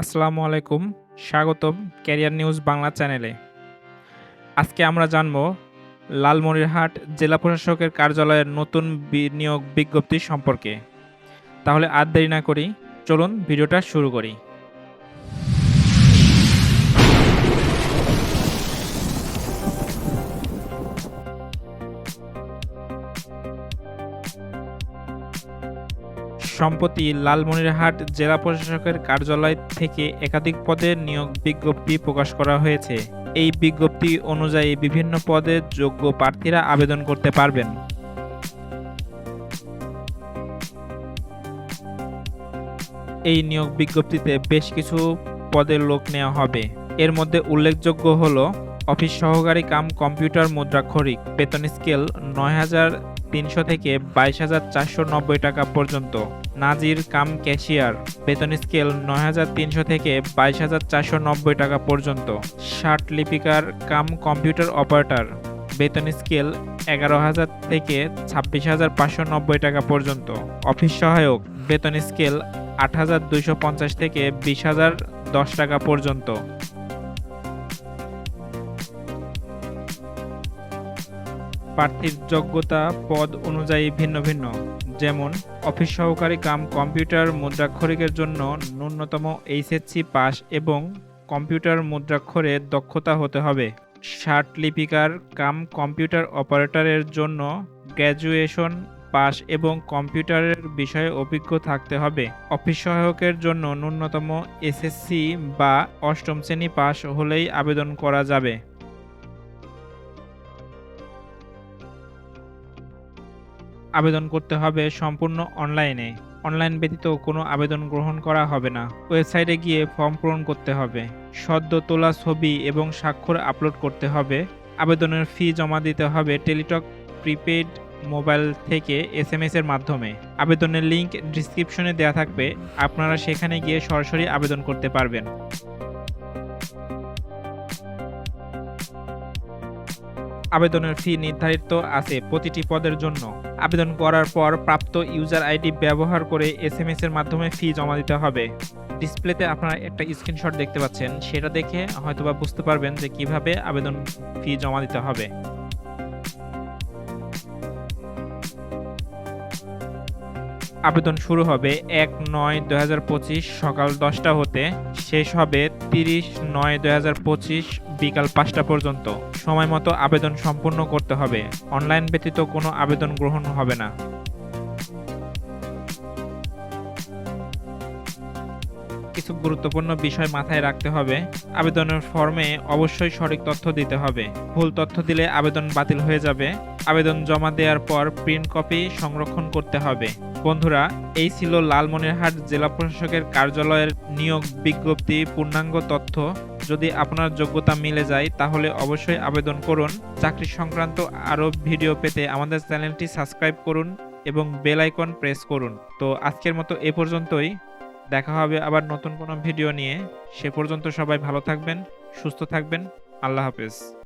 আসসালামু আলাইকুম, স্বাগতম ক্যারিয়ার নিউজ বাংলা চ্যানেলে। আজকে আমরা জানব লালমনিরহাট জেলা প্রশাসকের কার্যালয়ের নতুন বিনিয়োগ বিজ্ঞপ্তি সম্পর্কে। তাহলে আর দেরি না করি, চলুন ভিডিওটা শুরু করি। সম্প্রতি লালমনিরহাট জেলা প্রশাসকের কার্যালয় থেকে একাধিক পদের নিয়োগ বিজ্ঞপ্তি প্রকাশ করা হয়েছে। এই বিজ্ঞপ্তি অনুযায়ী বিভিন্ন পদে যোগ্য প্রার্থীরা আবেদন করতে পারবেন। এই নিয়োগ বিজ্ঞপ্তিতে বেশ কিছু পদের লোক নেওয়া হবে। এর মধ্যে উল্লেখযোগ্য হল, অফিস সহকারী কাম কম্পিউটার মুদ্রাক্ষরিক, বেতন স্কেল নয় হাজার তিনশো থেকে বাইশ হাজার চারশো নব্বই টাকা পর্যন্ত। নাজির কাম ক্যাশিয়ার, বেতন স্কেল নয় হাজার তিনশো থেকে বাইশ হাজার চারশো নব্বই টাকা পর্যন্ত। ষাট লিপিকার কাম কম্পিউটার অপারেটর, বেতন স্কেল এগারো হাজার থেকে ছাব্বিশ হাজার পাঁচশো নব্বই টাকা পর্যন্ত। অফিস সহায়ক, বেতন স্কেল আট হাজার দুইশো পঞ্চাশ থেকে বিশ হাজার দশ টাকা পর্যন্ত। প্রার্থীর যোগ্যতা পদ অনুযায়ী ভিন্ন ভিন্ন, যেমন অফিস সহকারী কাম কম্পিউটার মুদ্রাক্ষরিকের জন্য ন্যূনতম এইচএসসি পাস এবং কম্পিউটার মুদ্রাক্ষরে দক্ষতা হতে হবে। ষাট লিপিকার কাম কম্পিউটার অপারেটরের জন্য গ্র্যাজুয়েশন পাস এবং কম্পিউটারের বিষয়ে অভিজ্ঞ থাকতে হবে। অফিস সহায়কের জন্য ন্যূনতম এসএসসি বা অষ্টম শ্রেণি পাস হলেই আবেদন করা যাবে। আবেদন করতে হবে সম্পূর্ণ অনলাইনে। অনলাইন ব্যতীত কোনো আবেদন গ্রহণ করা হবে না। ওয়েবসাইটে গিয়ে ফর্ম পূরণ করতে হবে। সদ্য তোলা ছবি এবং স্বাক্ষর আপলোড করতে হবে। আবেদনের ফি জমা দিতে হবে টেলিটক প্রিপেড মোবাইল থেকে এস এম এর মাধ্যমে। আবেদনের লিংক ডিসক্রিপশনে দেওয়া থাকবে। আপনারা সেখানে গিয়ে সরাসরি আবেদন করতে পারবেন। আবেদনের ফি নির্ধারিত আছে প্রতিটি পদের জন্য। আবেদন করার পর প্রাপ্ত ইউজার আইডি ব্যবহার করে এস এম এর মাধ্যমে ফি জমা দিতে হবে। ডিসপ্লেতে আপনারা একটা স্ক্রিনশট দেখতে পাচ্ছেন। সেটা দেখে হয়তোবা বুঝতে পারবেন যে কীভাবে আবেদন ফি জমা দিতে হবে। আবেদন শুরু হবে এক নয় দু সকাল দশটা হতে। শেষ হবে তিরিশ নয় দু বিকাল পাঁচটা পর্যন্ত। সময় মতো আবেদন সম্পূর্ণ করতে হবে। অনলাইন ব্যতীত কোনো আবেদন গ্রহণ হবে না। কিছু গুরুত্বপূর্ণ বিষয় মাথায় রাখতে হবে। আবেদনের ফর্মে অবশ্যই সঠিক তথ্য দিতে হবে। ভুল তথ্য দিলে আবেদন বাতিল হয়ে যাবে। আবেদন জমা দেওয়ার পর প্রিন্ট কপি সংরক্ষণ করতে হবে। বন্ধুরা, এই ছিল লালমনিরহাট জেলা প্রশাসকের কার্যালয়ের নিয়োগ বিজ্ঞপ্তি পূর্ণাঙ্গ তথ্য। যদি আপনার যোগ্যতা মিলে যায়, তাহলে অবশ্যই আবেদন করুন। চাকরি সংক্রান্ত আরও ভিডিও পেতে আমাদের চ্যানেলটি সাবস্ক্রাইব করুন এবং বেল আইকন প্রেস করুন। তো আজকের মতো এ পর্যন্তই। দেখা হবে আবার নতুন কোনো ভিডিও নিয়ে। সে পর্যন্ত সবাই ভালো থাকবেন, সুস্থ থাকবেন। আল্লাহ হাফেজ।